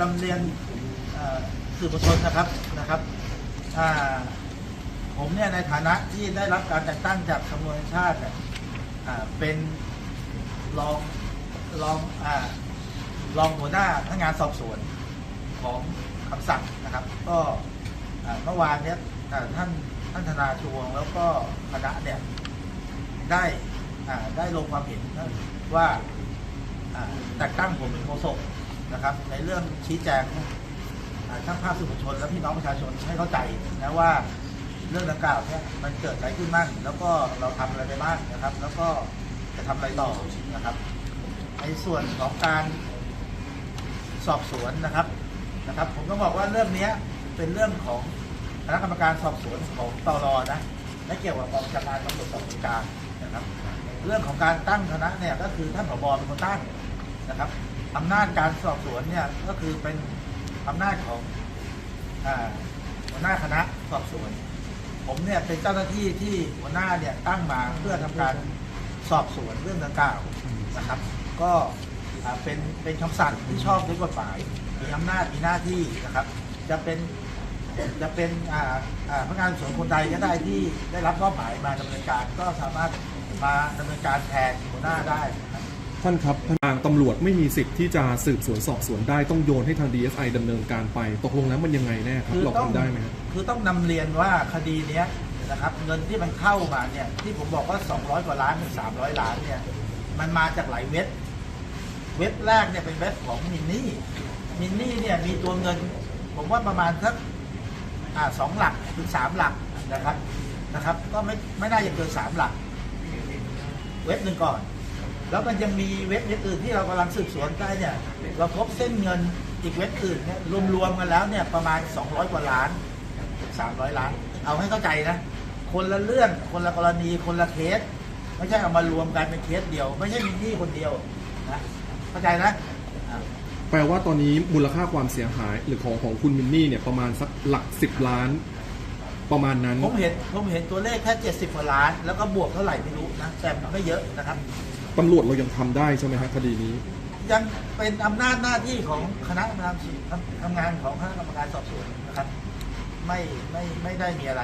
ดำเรียนสื่อมวลชนนะครับนะครับผมเนี่ยในฐานะที่ได้รับการแต่งตั้งจากตำรวจชาติเป็นรองรองอรองหัวหน้าพนักงานสอบสวนของคำสั่งนะครับ ก็เมื่อวานเนี้ยท่านท่านธนาชวงแล้วก็คณะเนี่ยได้ได้ลงความเห็นว่าแต่งตั้งผมเป็นโฆษก นะครับ ในเรื่องชี้แจงอ่าช่างภาพสื่อมวลชน และพี่น้องประชาชนให้เข้าใจนะว่าเรื่องดังกล่าวเนี่ยมันเกิดอะไรขึ้นบ้างแล้วก็เราทำอะไรไปบ้างนะครับ แล้วก็จะทำอะไรต่อนะครับ ในส่วนของการสอบสวนนะครับนะครับ ผมต้องบอกว่าเรื่องนี้เป็นเรื่องของคณะกรรมการสอบสวนของตรนะและเกี่ยวกับกองบัญชาการตำรวจสอบสวนกลางนะครับ เรื่องของการตั้งคณะเนี่ยก็คือท่านผบเป็นคนตั้งนะครับ อำนาจการสอบสวนเนี่ยก็คือเป็นอำนาจของอ่าหัวหน้าคณะสอบสวน ผมเนี่ยเป็นเจ้าหน้าที่ที่หัวหน้าเนี่ยตั้งมาเพื่อทำการสอบสวนเรื่องดังกล่าวนะครับ ก็อ่าเป็นเป็นคำสั่งที่ชอบด้วยกฎหมายมีอำนาจมีหน้าที่นะครับ จะเป็นจะเป็นอ่าอ่าพนักงานสอบสวนคนใดก็ได้ที่ได้รับมอบหมายมาดำเนินการก็สามารถมาดำเนินการแทนหัวหน้าได้นะครับ ท่านครับทางตำรวจไม่มีสิทธิ์ที่จะสืบสวนสอบสวนได้ต้องโยนให้ทาง DSI ดำเนินการไป ตกลงแล้วมันยังไงแน่ครับเราทำได้ไหมครับคือต้องนำเรียนว่าคดีเนี้ยนะครับเงินที่มันเข้ามาเนี่ยที่ผมบอกว่า 200 กว่าล้านถึง300 ล้านเนี่ยมันมาจากหลายเว็บ เว็บแรกเนี่ยเป็นเว็บของมินนี่มินนี่เนี่ยมีตัวเงิน ผมว่าประมาณสักอ่าสองหลักถึงสามหลักนะครับนะครับ ก็ไม่ไม่น่าจะเกินสามหลัก เว็บหนึ่งก่อน แล้วมันยังมีเว็บอื่นๆที่เรากำลังสืบสวนได้เนี่ย เราพบเส้นเงินอีกเว็บอื่นเนี่ยรวมๆกันแล้วเนี่ยประมาณ 200 กว่าล้าน 300 ล้าน เอาให้เข้าใจนะ คนละเรื่องคนละกรณีคนละเคส ไม่ใช่เอามารวมกันเป็นเคสเดียว ไม่ใช่มีหนี้คนเดียวนะเข้าใจนะอ่าแปลว่าตอนนี้มูลค่าความเสียหายหรือของของคุณมินนี่เนี่ยประมาณสักหลักสิบล้าน ประมาณนั้น ผมเห็นผมเห็นตัวเลขแค่70กว่าล้าน แล้วก็บวกเท่าไหร่ไม่รู้นะแต่ไม่เยอะนะครับ ตำรวจเรายังทำได้ใช่ไหมฮะคดีนี้ ยังเป็นอำนาจหน้าที่ของคณะกรรมการทำงานของคณะกรรมการสอบสวนนะครับ ไม่ไม่ไม่ได้มีอะไร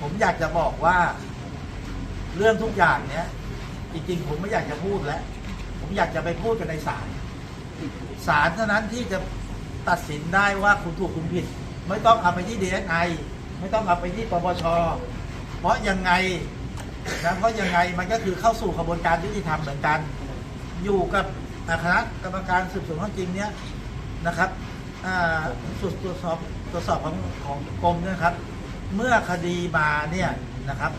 ผมอยากจะบอกว่า เรื่องทุกอย่างเนี้ยจริงๆผมไม่อยากจะพูดแล้ว ผมอยากจะไปพูดกันในศาลศาลเท่านั้นที่จะตัดสินได้ว่าคุณถูกคุณผิด ไม่ต้องเอาไปที่ดีเอสไอไม่ต้องเอาไปที่ปปชเพราะยังไง นะเพราะยังไงมันก็คือเข้าสู่กระบวนการยุติธรรมเหมือนกัน อยู่กับคณะกรรมการสืบสวนข้อจริงเนี้ยนะครับอ่าตรวจตรวจสอบตรวจสอบของของกรมเนี่ยนะครับ เมื่อคดีมาเนี่ยนะครับ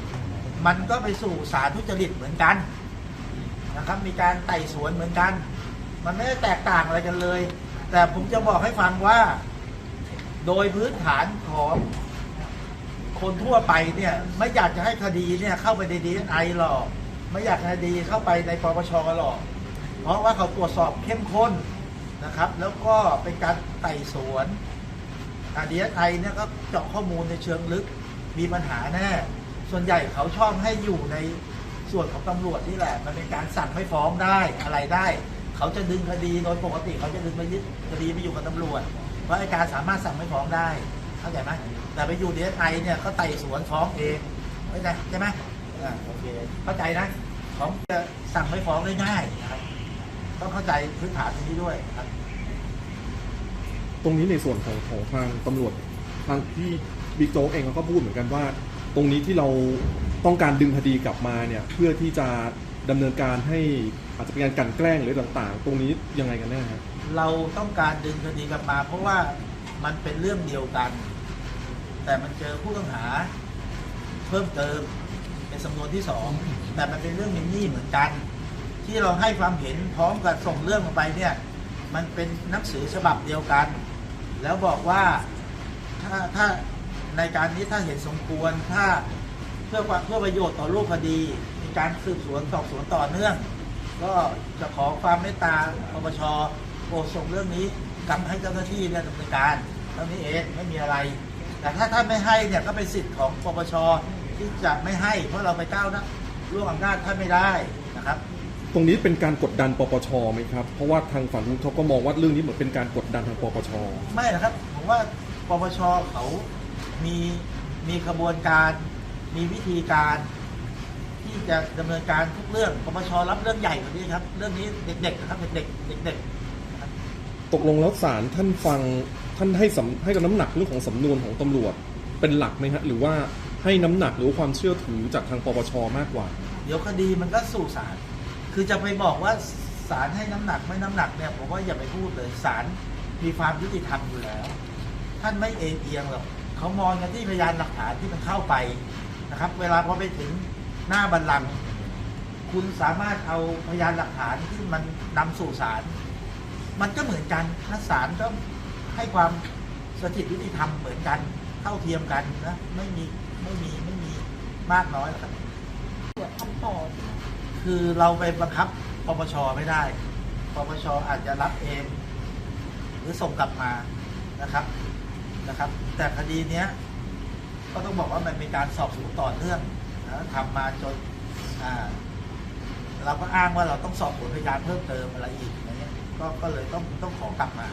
มันก็ไปสู่สารทุจริตเหมือนกันนะครับ มีการไต่สวนเหมือนกัน มันไม่ได้แตกต่างอะไรกันเลย แต่ผมจะบอกให้ฟังว่า โดยพื้นฐานของ คนทั่วไปเนี่ยไม่อยากจะให้คดีเนี่ยเข้าไปในดีไอหรอก ไม่อยากให้คดีเข้าไปในปปชหรอก เพราะว่าเขาตรวจสอบเข้มข้นนะครับ แล้วก็เป็นการไต่สวนดีเอสไอเนี่ยก็เจาะข้อมูลในเชิงลึกมีปัญหาแน่ ส่วนใหญ่เขาชอบให้อยู่ในส่วนของตำรวจนี่แหละ มันเป็นการสั่งไม่ฟ้องได้อะไรได้ เขาจะดึงคดีโดยปกติเขาจะดึงไปยึดคดีไปอยู่กับตำรวจ เพราะไอการสามารถสั่งไม่ฟ้องได้ เข้าใจไหมแต่ไปอยู่ดีเอสไอเนี่ยเขาไต่สวนฟ้องเองเข้าใจใช่ไหมอ่าโอเคเข้าใจนะของจะสั่งไม่ฟ้องได้ง่ายนะครับต้องเข้าใจพื้นฐานตรงนี้ด้วยครับ ตรงนี้ในส่วนของของทางตำรวจทางที่บิ๊กโจ๊กเองเขาก็พูดเหมือนกันว่า ตรงนี้ที่เราต้องการดึงคดีกลับมาเนี่ยเพื่อที่จะดำเนินการให้อาจจะเป็นการกลันแกล้งหรือต่างๆ ตรงนี้ยังไงกันแน่ครับเราต้องการดึงคดีกลับมา เพราะว่ามันเป็นเรื่องเดียวกัน แต่มันเจอผู้ต้องหา เพิ่มเติมเป็นสำนวนที่สองแต่มันเป็นเรื่องมินนี่เหมือนกัน ที่เราให้ความเห็นพร้อมกับส่งเรื่องลงไปเนี่ย มันเป็นหนังสือฉบับเดียวกัน แล้วบอกว่าถ้าถ้าในการนี้ถ้าเห็นสมควรถ้าเพื่อความเพื่อประโยชน์ต่อรูปคดี มีการสืบสวนสอบสวนต่อเนื่อง ก็จะขอความเมตตาปปชโปรดส่งเรื่องนี้กลับให้เจ้าหน้าที่เนี่ยดำเนินการเท่านี้เองไม่มีอะไร แต่ถ้าท่านไม่ให้เนี่ยก็เป็นสิทธิ์ของปปชที่จะไม่ให้ เพราะเราไปก้าวนะล่วงอำนาจท่านไม่ได้นะครับ ตรงนี้เป็นการกดดันปปชไหมครับ เพราะว่าทางฝั่งนู้นเขาก็มองว่าเรื่องนี้เหมือนเป็นการกดดันทางปปช ไม่นะครับผมว่าปปชเขามีมีกระบวนการ มีวิธีการ ที่จะดำเนินการทุกเรื่องปปชรับเรื่องใหญ่กว่านี้ครับ เรื่องนี้เด็กๆนะครับเด็กๆเด็กๆ ตกลงแล้วศาลท่านฟัง ท่านให้สำให้กับน้ำหนักเรื่องของสำนวนของตำรวจเป็นหลักไหมฮะหรือว่าให้น้ำหนักหรือความเชื่อถือจากทางปปชมากกว่า เดี๋ยวคดีมันก็สู่ศาลคือจะไปบอกว่าศาลให้น้ำหนักไม่น้ำหนักเนี่ยผมว่าอย่าไปพูดเลยศาลมีความยุติธรรมอยู่แล้ว ท่านไม่เอ็นเอียงหรอกเขามองกันที่พยานหลักฐานที่มันเข้าไปนะครับ เวลาพอไปถึงหน้าบัลลังก์คุณสามารถเอาพยานหลักฐานที่มันนำสู่ศาลมันก็เหมือนกันถ้าศาลก็ ให้ความสถิตยุติธรรมเหมือนกันเท่าเทียมกันนะไม่มีไม่มีไม่มีมากน้อยหรอกครับตรวจทำต่อใช่ไหมคือเราไปบังคับปปชไม่ได้ปปชอาจจะรับเอง หรือส่งกลับมานะครับนะครับ แต่คดีเนี้ยก็ต้องบอกว่ามันเป็นการสอบสวนต่อเนื่องนะทำมาจนอ่าเราก็อ้างว่าเราต้องสอบสวนพยานเพิ่มเติมอะไรอีกอะไรเงี้ยก็ก็เลยต้องต้องขอกลับมา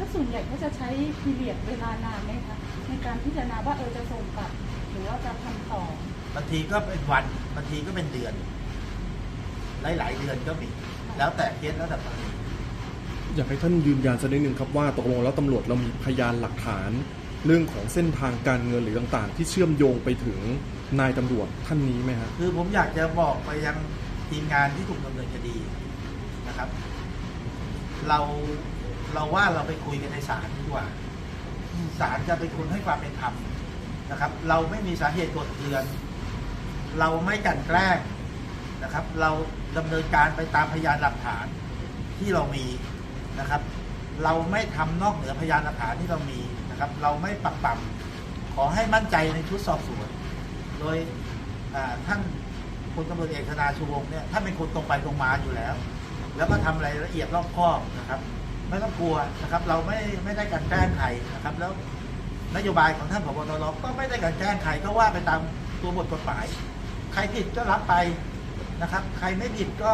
แล้วส่วนใหญ่เขาจะใช้พีเรียดเวลานานไหมคะในการพิจารณาว่าเออจะส่งกลับ หรือว่าจะทำต่อ บางทีก็เป็นวันบางทีก็เป็นเดือน หลายๆเดือนก็มี แล้วแต่เคสแล้วแต่กรณีอยากให้ท่านยืนยันสักนิดหนึ่งครับว่าตกลงแล้วตำรวจเรามีพยานหลักฐาน เรื่องของเส้นทางการเงินหรือต่างๆ ที่เชื่อมโยงไปถึงนายตำรวจท่านนี้ไหมฮะคือผมอยากจะบอกไปยังทีมงานที่ถูกดำเนินคดีนะครับ เรา เราว่าเราไปคุยกันในศาลดีกว่าศาลจะเป็นคนให้ความเป็นธรรมนะครับ เราไม่มีสาเหตุกดเกลือน เราไม่กันแกล้งนะครับ เราดำเนินการไปตามพยานหลักฐานที่เรามีนะครับ เราไม่ทำนอกเหนือพยานหลักฐานที่เรามีนะครับ เราไม่ปักปั่มขอให้มั่นใจในชุดสอบสวน โดยท่านพลตำรวจเอกธนาชูวงศ์เนี่ยท่านเป็นคนตรงไปตรงมาอยู่แล้ว แล้วก็ทำรายละเอียดรอบคอบนะครับ ไม่ต้องกลัวนะครับ เราไม่ไม่ได้กลันแกล้งใครนะครับ แล้วนโยบายของท่านผบตรก็ไม่ได้กลันแกล้งใครก็ว่าไปตามตัวบทกฎหมาย ใครผิดก็รับไปนะครับ ใครไม่ผิดก็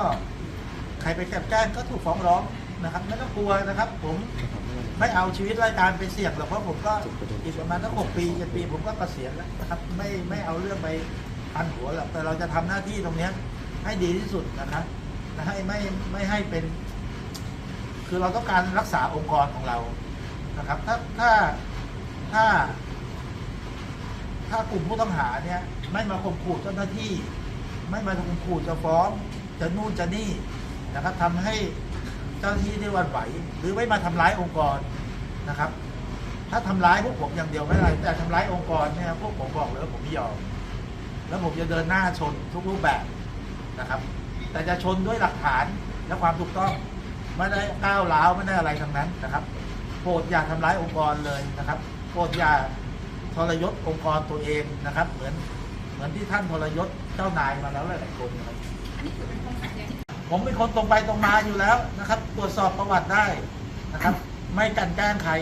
ใครไปแกล้งแกล้งก็ถูกฟ้องร้องนะครับไม่ต้องกลัวนะครับ ผมไม่เอาชีวิตรายการไปเสี่ยงหรอกเพราะผมก็อีกประมาณสักหกปีเจ็ดปีผมก็เกษียณแล้วนะครับ ไม่ไม่เอาเรื่องไปพันหัวหรอกแต่เราจะทำหน้าที่ตรงเนี้ยให้ดีที่สุดนะครับให้ไม่ไม่ให้เป็น คือเราต้องการรักษาองค์กรของเรานะครับ ถ้าถ้าถ้า ถ้ากลุ่มผู้ต้องหาเนี่ย ไม่มาข่มขู่เจ้าหน้าที่ ไม่มาข่มขู่จะฟ้องจะนู่นจะนี่นะครับทำให้เจ้าหน้าที่ได้วันไหว หรือไม่มาทำร้ายองค์กรนะครับ ถ้าทำร้ายพวกผมอย่างเดียวไม่ไรแต่ทำร้ายองค์กรเนี่ยพวกผมบอกเลยว่าผมไม่ยอมแล้วผมจะเดินหน้าชนทุกรูปแบบนะครับ แต่จะชนด้วยหลักฐานและความถูกต้อง ไม่ได้ก้าวร้าวไม่ได้อะไรทั้งนั้นนะครับโปรดอย่าทำร้ายองค์กรเลยนะครับโปรดอย่าทรยศองค์กรตัวเองนะครับ เหมือนเหมือนที่ท่านทรยศเจ้านายมาแล้วหลายๆคนนะครับผมเป็นคนตรงไปตรงมาอยู่แล้วนะครับ ตรวจสอบประวัติได้นะครับ ไม่กลันแกล้งใคร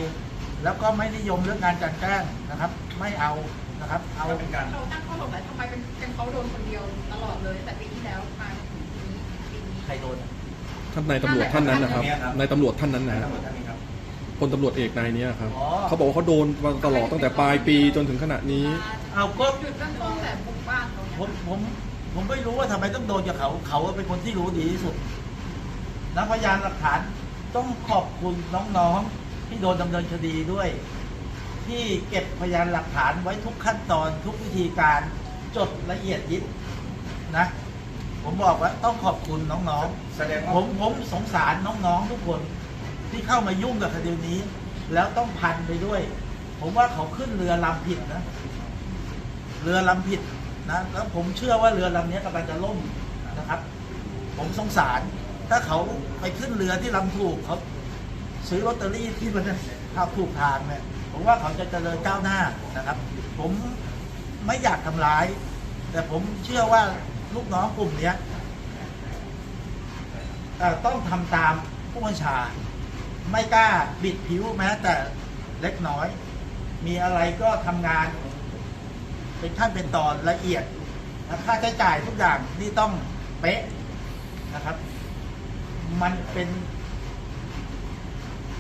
แล้วก็ไม่นิยมเรื่องการกลันแกล้งนะครับ ไม่เอานะครับ เอาเป็นการเราตั้งข้อสงสัยทำไมเป็นเป็นเขาโดนคนเดียวตลอดเลยตั้งแต่ปีที่แล้วมาถึงปีนี้ปีนี้ใครโดนอะ ท่านนายตำรวจท่านนั้นนะครับนายตำรวจท่านนั้นนะฮะพลตำรวจเอกนายเนี้ยครับอ๋อ เขาบอกว่าเขาโดนมาตลอดตั้งแต่ปลายปีจนถึงขณะนี้ เอาก็จุดเริ่มต้นแต่บุกบ้านเขาเนี่ยผมผมผมไม่รู้ว่าทำไมต้องโดนกับเขาเขาเป็นคนที่รู้ดีที่สุดนักพยานหลักฐานต้องขอบคุณน้องๆที่โดนดำเนินคดีด้วย ที่เก็บพยานหลักฐานไว้ทุกขั้นตอนทุกวิธีการจดละเอียดยิบนะ ผมบอกว่าต้องขอบคุณน้องๆแสดงผว่ามผมสงสารน้องๆทุกคนที่เข้ามายุ่งกับคดีนี้ แล้วต้องพันไปด้วย ผมว่าเขาขึ้นเรือลำผิดนะ เรือลำผิดนะแล้วผมเชื่อว่าเรือลำนี้กำลังจะล่มนะครับ ผมสงสาร ถ้าเขาไปขึ้นเรือที่ลำถูกเขาซื้อลอตเตอรี่ที่มันทางถูกทางเนี่ยผมว่าเขาจะเจริญก้าวหน้านะครับ ผมไม่อยากทำร้าย แต่ผมเชื่อว่า ลูกน้องกลุ่มเนี้ยต้องทำตามผู้บัญชา ไม่กล้าบิดผิวแม้แต่เล็กน้อย มีอะไรก็ทำงาน เป็นขั้นเป็นตอนละเอียดค่าใช้จ่ายทุกอย่างนี่ต้องเป๊ะนะครับ มันเป็น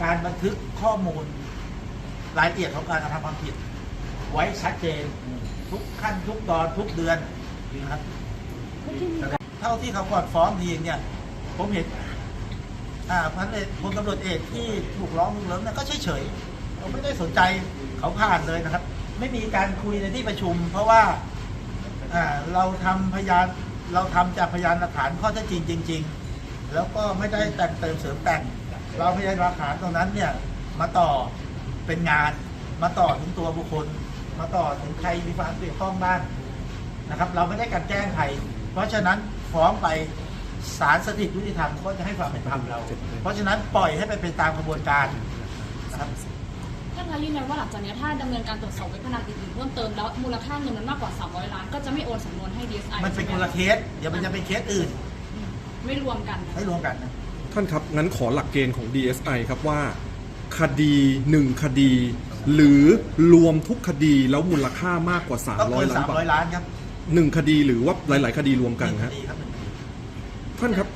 การบันทึกข้อมูลรายละเอียดของการกระทำความผิด ไว้ชัดเจนทุกขั้นทุกตอนทุกเดือนนะครับ เท่าที่เขาก่อนฟ้องทีเนี่ย ผมเห็นอ่าพันเอกพลตำรวจเอกที่ถูกร้องถูกเลิมเนี่ยก็เฉยๆเราไม่ได้สนใจเขาผ่านเลยนะครับ ไม่มีการคุยในที่ประชุม เพราะว่าอ่าเราทำพยานเราทำจากพยานหลักฐานข้อเท็จจริงจริง ๆ แล้วก็ไม่ได้แต่งเติมเสริมแต่ง เราพยานหลักฐานตรงนั้นเนี่ยมาต่อเป็นงานมาต่อถึงตัวบุคคล มาต่อถึงใครมีความเกี่ยวข้องบ้างนะครับ เราไม่ได้กลันแกล้งใคร เพราะฉะนั้นฟ้องไปศาลสถิตยุติธรรมก็จะให้ความเป็นธรรมเรา เพราะฉะนั้นปล่อยให้ไปเป็นตามกระบวนการนะครับท่านคะยืนยันว่าหลังจากนี้ถ้าดำเนินการตรวจสอบเว็บพนันอื่นๆเพิ่มเติมแล้วมูลค่าเงินมันมากกว่า 300 ล้านก็จะไม่โอนสำนวนให้ DSI มันเป็นคนละเคสเดี๋ยวมันจะเป็นเคสอื่น ไม่รวมกันนะให้รวมกันนะท่านครับ งั้นขอหลักเกณฑ์ของ DSI ครับว่า คดีหนึ่งคดี หรือรวมทุกคดีแล้วมูลค่ามากกว่าต้องเกิน300 ล้านสามบาร้อยทล้านครับ หนึ่งคดีหรือว่าหลาย ๆ คดีรวมกันหนึ่งครับคดีครับหนึ่งคดีท่านครับ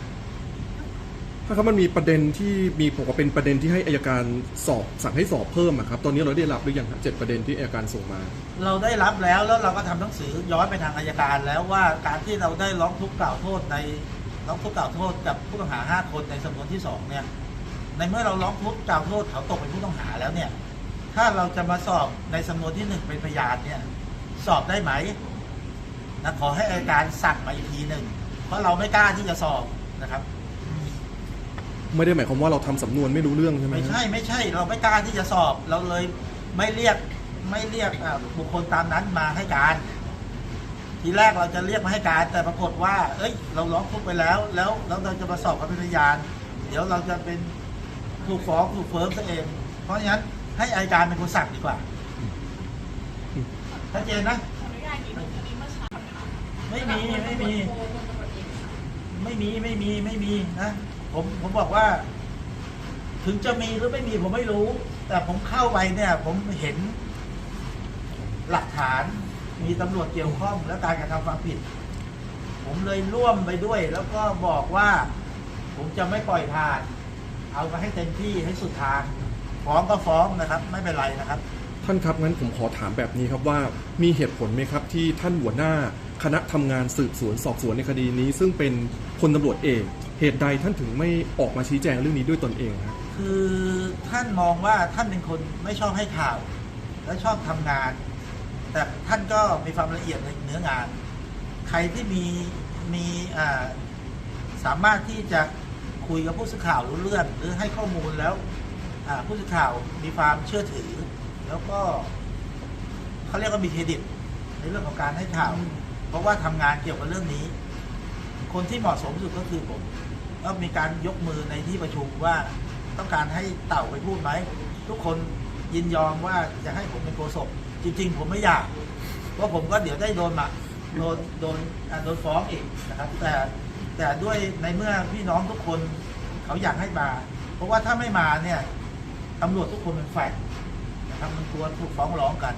ท่านครับมันมีประเด็นที่มีผมว่าเป็นประเด็นที่ให้อายการสอบสั่งให้สอบเพิ่มอะครับ ตอนนี้เราได้รับหรือยังครับเจ็ดประเด็นที่อายการส่งมา เราได้รับแล้วแล้วเราก็ทำหนังสือย้อนไปทางอายการแล้วว่าการที่เราได้ร้องทุกข์กล่าวโทษในร้องทุกข์กล่าวโทษกับผู้ต้องหาห้าคนในสำนวนที่สองเนี่ย ในเมื่อเราร้องทุกข์กล่าวโทษเขาตกเป็นผู้ต้องหาแล้วเนี่ย ถ้าเราจะมาสอบในสำนวนที่หนึ่งเป็นพยานเนี่ย สอบได้ไหม นะขอให้อายการสั่งมาอีกทีหนึ่งเพราะเราไม่กล้าที่จะสอบนะครับ ไม่ได้หมายความว่าเราทำสำนวนไม่รู้เรื่องใช่ไหมไม่ใช่ไม่ใช่เราไม่กล้าที่จะสอบเราเลยไม่เรียกไม่เรียกอ่าบุคคลตามนั้นมาให้การ ทีแรกเราจะเรียกมาให้การ แต่ปรากฏว่า เอ้ย เราร้องทุกข์ไปแล้ว แล้วแล้วเราจะมาสอบกับเป็นพยาน เดี๋ยวเราจะเป็นถูกฟ้องถูกเฟิร์มซะเอง เพราะฉะนั้นให้อายการเป็นคนสั่งดีกว่าชัดเจนนะ ไม่มีไม่มี ไม่มีไม่มีไม่มีนะผมผมบอกว่า ถึงจะมีหรือไม่มีผมไม่รู้ แต่ผมเข้าไปเนี่ย ผมเห็น หลักฐานมีตำรวจเกี่ยวข้องและการกระทำความผิด ผมเลยร่วมไปด้วย แล้วก็บอกว่า ผมจะไม่ปล่อยผ่าน เอามาให้เต็มที่ให้สุดทางฟ้องก็ฟ้องนะครับ ไม่เป็นไรนะครับ ท่านครับงั้นผมขอถามแบบนี้ครับว่ามีเหตุผลไหมครับที่ท่านหัวหน้าคณะทำงานสืบสวนสอบสวนในคดีนี้ ซึ่งเป็นพลตำรวจเอก เหตุใดท่านถึงไม่ออกมาชี้แจงเรื่องนี้ด้วยตนเองครับคือท่านมองว่าท่านเป็นคนไม่ชอบให้ข่าว และชอบทำงาน แต่ท่านก็มีความละเอียดในเนื้องาน ใครที่มีมีสามารถที่จะคุยกับผู้สื่อข่าวรู้เรื่อง หรือให้ข้อมูลแล้วผู้สื่อข่าวมีความเชื่อถือ แล้วก็เขาเรียกว่ามีเครดิต ในเรื่องของการให้ข่าว เพราะว่าทำงานเกี่ยวกับเรื่องนี้ คนที่เหมาะสมที่สุดก็คือผมก็มีการยกมือในที่ประชุมว่าต้องการให้เต่าไปพูดไหมทุกคนยินยอมว่าจะให้ผมเป็นโฆษกจริง ๆ ผมไม่อยากเพราะผมก็เดี๋ยวได้โดนมาโดนโดนอ่าโดนฟ้องอีกนะครับ แต่แต่ด้วยในเมื่อพี่น้องทุกคนเขาอยากให้มา เพราะว่าถ้าไม่มาเนี่ยตำรวจทุกคนเป็นแฟน นะครับมันกลัวถูกฟ้องร้องกัน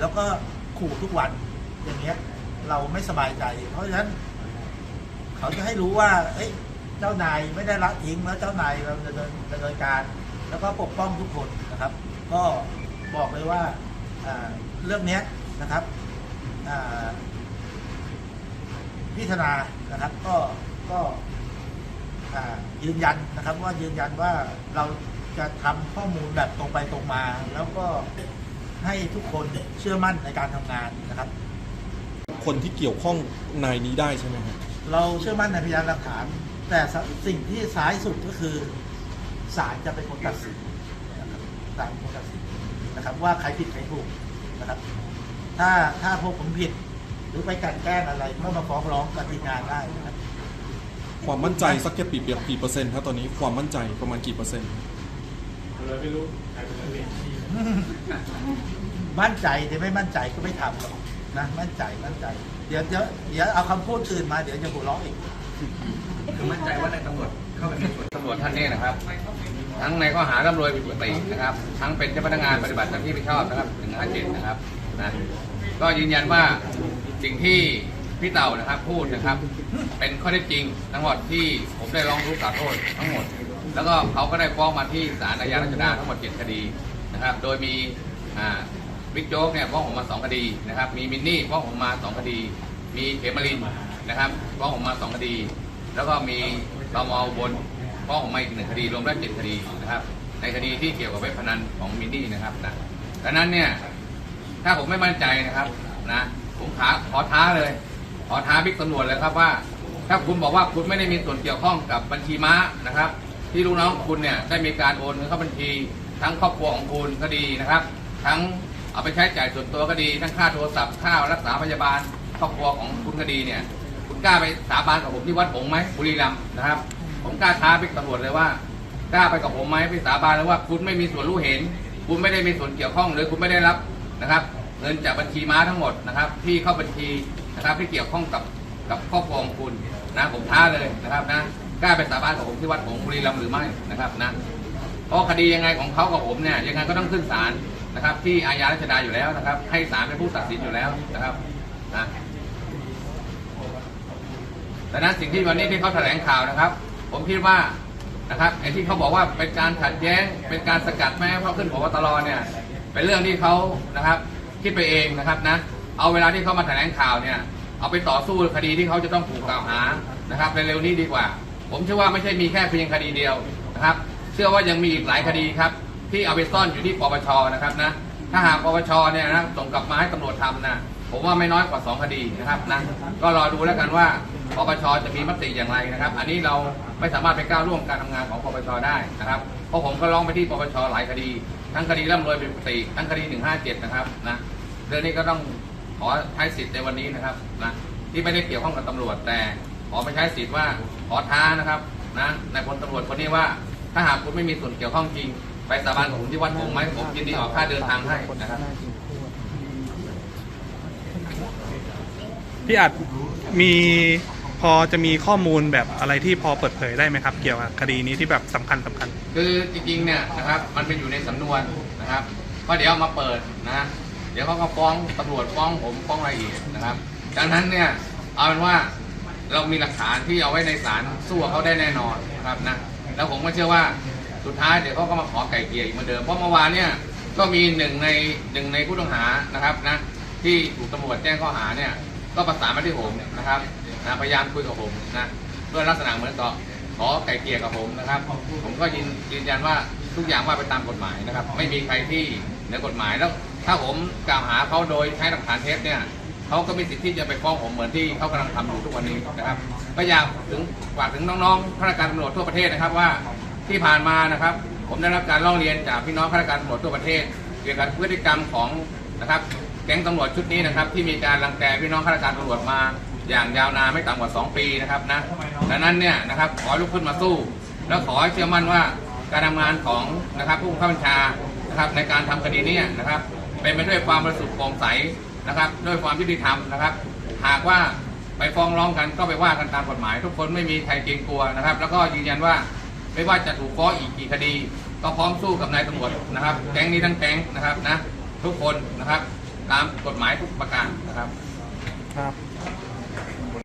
แล้วก็ขู่ทุกวันอย่างเงี้ยเราไม่สบายใจ เพราะฉะนั้น เขาจะให้รู้ว่า เอ้ยเจ้านายไม่ได้ละทิ้งแล้วเจ้านายเราจะดำเนินการ แล้วก็ปกป้องทุกคนนะครับ ก็บอกเลยว่าเรื่องนี้นะครับพิธนานะครับก็ก็ยืนยันนะครับว่ายืนยันว่าเรา จะทำข้อมูลแบบตรงไปตรงมา แล้วก็ให้ทุกคนเชื่อมั่นในการทำงานนะครับ คนที่เกี่ยวข้องนายนี้ได้ใช่ไหมครับเราเชื่อมั่นในพยานหลักฐาน แต่สิ่งที่ซ้ายสุดก็คือศาลจะเป็นคนตัดสินนะครับศาลเป็นคนตัดสินนะครับ ว่าใครผิดใครถูกนะครับ ถ้าถ้าพวกผมผิด หรือไปกลันแกล้งอะไรก็มาฟ้องร้องกับทีมงานได้นะครับความมั่นใจสักแค่ปีเปียกี่เปอร์เซ็นต์ครับตอนนี้ความมั่นใจประมาณกี่เปอร์เซ็นต์ มั่นใจแต่ไม่มั่นใจก็ไม่ทำหรอกนะมั่นใจมั่นใจ เดี๋ยวเดี๋ยวเดี๋ยวเอาคำพูดอื่นมาเดี๋ยวจะหัวเราะอีก คือมั่นใจว่าในตำรวจเข้าไปในส่วนตำรวจท่านนี้นะครับ ทั้งในข้อหาร่ำรวยผิดปกตินะครับ ทั้งเป็นเจ้าพนักงานปฏิบัติหน้าที่ไม่ชอบนะครับถึง57นะครับนะก็ยืนยันว่าสิ่งที่พี่เต่านะครับพูดนะครับ เป็นข้อเท็จจริงทั้งหมดที่ผมได้ร้องทุกข์กล่าวโทษทั้งหมด แล้วก็เขาก็ได้ฟ้องมาที่ศาลอาญารัชดาทั้งหมด 7 คดีนะครับ โดยมีบิ๊กโจ๊กเนี่ยฟ้องผมมา 2 คดีนะครับ มีมินนี่ฟ้องผมมา 2 คดี มีเขมรินนะครับฟ้องผมมา 2 คดี แล้วก็มีตมอบนฟ้องผมมาอีกหนึ่งคดีรวมแล้วเจ็ดคดีนะครับ ในคดีที่เกี่ยวกับเว็บพนันของมินนี่นะครับนะดังนั้นเนี่ยถ้าผมไม่มั่นใจนะครับนะผมขาขอท้าเลย ขอท้าบิ๊กตำรวจเลยครับว่า ถ้าคุณบอกว่าคุณไม่ได้มีส่วนเกี่ยวข้องกับบัญชีม้านะครับ ที่ลูกน้องคุณเนี่ยได้มีการโอนเงินเข้าบัญชี ทั้งครอบครัวของคุณก็ดีนะครับ ทั้งเอาไปใช้จ่ายส่วนตัวก็ดี ทั้งค่าโทรศัพท์ค่ารักษาพยาบาลครอบครัวของคุณก็ดีเนี่ย คุณกล้าไปสาบานกับผมที่วัดหงไหมบุรีรัมย์นะครับ ผมกล้าท้าบิ๊กตำรวจเลยว่ากล้าไปกับผมไหมไปสาบานเลยว่าคุณไม่มีส่วนรู้เห็น คุณไม่ได้มีส่วนเกี่ยวข้องหรือคุณไม่ได้รับนะครับ เงินจากบัญชีม้าทั้งหมดนะครับ ที่เข้าบัญชีนะครับที่เกี่ยวข้องกับกับครอบครัวของคุณนะผมท้าเลยนะครับนะ กล้าไปสาบานกับผมที่วัดหงบุรีรัมย์หรือไม่นะครับนะเพราะคดียังไงของเขากับผมเนี่ยยังไงก็ต้องขึ้นศาลนะครับ ที่อาญารัชดาอยู่แล้วนะครับ ให้ศาลเป็นผู้ตัดสินอยู่แล้วนะครับนะดังนั้นสิ่งที่วันนี้ที่เขาแถลงข่าวนะครับ ผมคิดว่านะครับไอ้ที่เขาบอกว่าเป็นการขัดแย้ง เป็นการสกัดแม่ให้เขาขึ้นพบตรเนี่ย เป็นเรื่องที่เขานะครับคิดไปเองนะครับนะเอาเวลาที่เขามาแถลงข่าวเนี่ยเอาไปต่อสู้คดีที่เขาจะต้องถูกกล่าวหานะครับในเร็วนี้ดีกว่า ผมเชื่อว่าไม่ใช่มีแค่เพียงคดีเดียวนะครับ เชื่อว่ายังมีอีกหลายคดีครับ ที่เอาไปซ่อนอยู่ที่ปปชนะครับนะถ้าหากปปชเนี่ยนะส่งกลับมาให้ตำรวจทำนะผมว่าไม่น้อยกว่า 2 คดีนะครับนะก็รอดูแล้วกันว่าปปชจะมีมติอย่างไรนะครับ อันนี้เราไม่สามารถไปก้าวล่วงการทำงานของปปชได้นะครับเพราะผมก็ร้องไปที่ปปชหลายคดี ทั้งคดีร่ำรวยเป็นปกติทั้งคดี 157 นะครับนะเรื่องนี้ก็ต้องขอใช้สิทธิ์ในวันนี้นะครับนะที่ไม่ได้เกี่ยวข้องกับตำรวจแต่ ขอไปใช้สิทธิ์ว่าขอท้านะครับนะในพลตำรวจคนนี้ว่า ถ้าหากคุณไม่มีส่วนเกี่ยวข้องจริง ไปสาบานกับผมที่วัดหงส์ไหมผมยินดีออกค่าเดินทางให้นะครับพี่อัดมีพอจะมีข้อมูลแบบอะไรที่พอเปิดเผยได้ไหมครับ เกี่ยวกับคดีนี้ที่แบบสำคัญสำคัญ คือจริงๆเนี่ยนะครับมันเป็นอยู่ในสำนวนนะครับก็เดี๋ยวเอามาเปิดนะเดี๋ยวเขาก็ฟ้องตำรวจฟ้องผมฟ้องอะไรอีกนะครับ ดังนั้นเนี่ยเอาเป็นว่า เรามีหลักฐานที่เอาไว้ในศาลสู้เขาได้แน่นอนนะครับนะแล้วผมก็เชื่อว่าสุดท้ายเดี๋ยวเขาก็มาขอไก่เกลี่ยอีกเหมือนเดิมเพราะเมื่อวานเนี่ยก็มีหนึ่งในหนึ่งในผู้ต้องหานะครับนะที่ถูกตำรวจแจ้งข้อหาเนี่ยก็ประสานมาที่ผมนะครับนะพยายามคุยกับผมนะด้วยลักษณะเหมือนกับขอไก่เกลี่ยกับผมนะครับ ผมก็ยืนยืนยันว่าทุกอย่างว่าไปตามกฎหมายนะครับ ไม่มีใครที่เหนือกฎหมายแล้ว ถ้าผมกล่าวหาเขาโดยใช้หลักฐานเท็จเนี่ย เขาก็มีสิทธิ์ที่จะไปฟ้องผมเหมือนที่เขากำลังทำอยู่ทุกวันนี้นะครับก็อยากถึงฝากถึงน้องๆข้าราชการตำรวจทั่วประเทศนะครับว่าที่ผ่านมานะครับ ผมได้รับการร้องเรียนจากพี่น้องข้าราชการตำรวจทั่วประเทศ เกี่ยวกับพฤติกรรมของนะครับแก๊งตำรวจชุดนี้นะครับ ที่มีการรังแกพี่น้องข้าราชการตำรวจมาอย่างยาวนานไม่ต่ำกว่า 2 ปีนะครับนะดังนั้นเนี่ยนะครับขอลุกขึ้นมาสู้ แล้วขอให้เชื่อมั่นว่าการทำงานของนะครับผู้บังคับบัญชานะครับในการทำคดีนี้นะครับ เป็นไปด้วยความบริสุทธิ์โปร่งใส นะครับด้วยความยุติธรรมนะครับ หากว่าไปฟ้องร้องกันก็ไปว่ากันตามกฎหมาย ทุกคนไม่มีใครเกรงกลัวนะครับ แล้วก็ยืนยันว่าไม่ว่าจะถูกฟ้องอีกกี่คดี ก็พร้อมสู้กับนายตำรวจนะครับ แก๊งนี้ทั้งแก๊งนะครับนะทุกคนนะครับ ตามกฎหมายทุกประการนะครับ ครับ